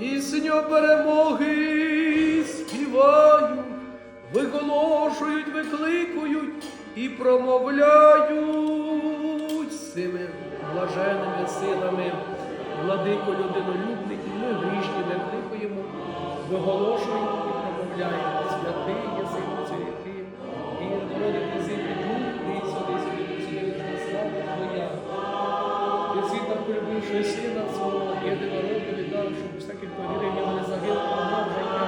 пісню перемоги співають, виголошують, викликують і промовляють цими блаженними силами владико людинолюбний, і ми грішні не кликаємо, виголошуємо і промовляємо. Святий єси церкви, і народи зійти дух, і святий святий слава Твоя. Ти світа полюбивши сина свого єдинороду Está Dogs, para Torino e Milan Zagreb,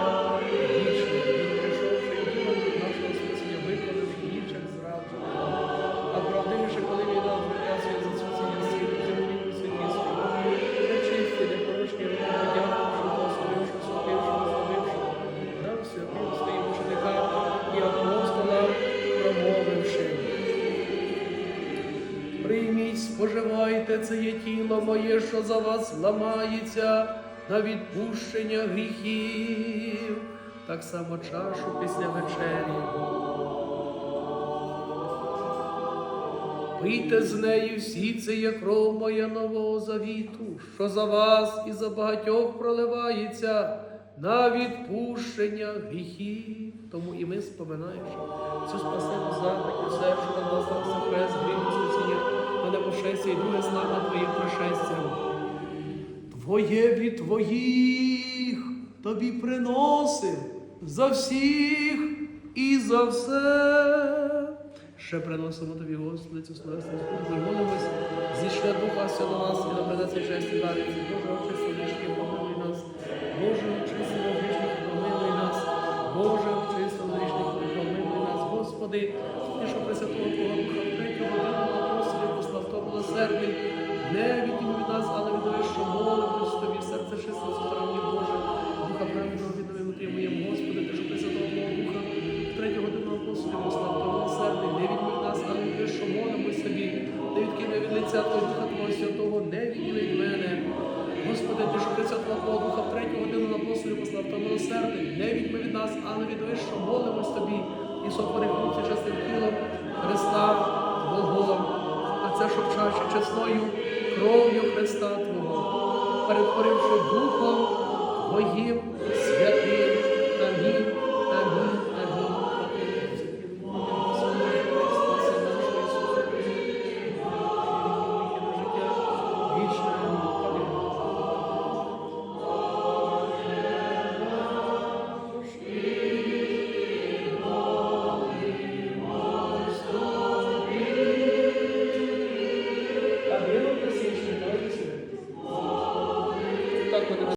споживайте, це є тіло моє, що за вас ламається на відпущення гріхів, так само чашу після вечері. Пийте з неї всі, це є кров моя нового завіту, що за вас і за багатьох проливається на відпущення гріхів. Тому і ми споминаємо, цю спасену задаку, все, що нам настався хрест, гріх, спасіння, і друге слава Твоїм пришестям. Твоє від Твоїх тобі приносив за всіх і за все. Ще приносимо тобі, Господи, цю словесну службу і молимось, зійшли Духа до нас і наперед цей честі дариці. Боже, очисти грішки, помилуй нас. Боже, очисти грішки, помилуй нас. Боже, очисти грішки, помилуй нас. Господи, і що Пресвятого Твого милосердний, не відійми від нас, але відови, що молимось тобі, серце чисте, стороні Боже, Духа праведного віднови моєму, Господи, ти що Пресвятого Духа, третього годину апостолів, послав то милосердний, не відійми від нас, але відови, що молимось тобі, не відкине від лиця Твого Духа Твого Святого, не відійми від мене. Господи, ти що Пресвятого Духа, в третю годину апостолів послав то милосердний, не відійми від нас, але відови, що молимось тобі, і сотвори чесною кров'ю Христа Твого, перетворивши Духом Твоїм святим.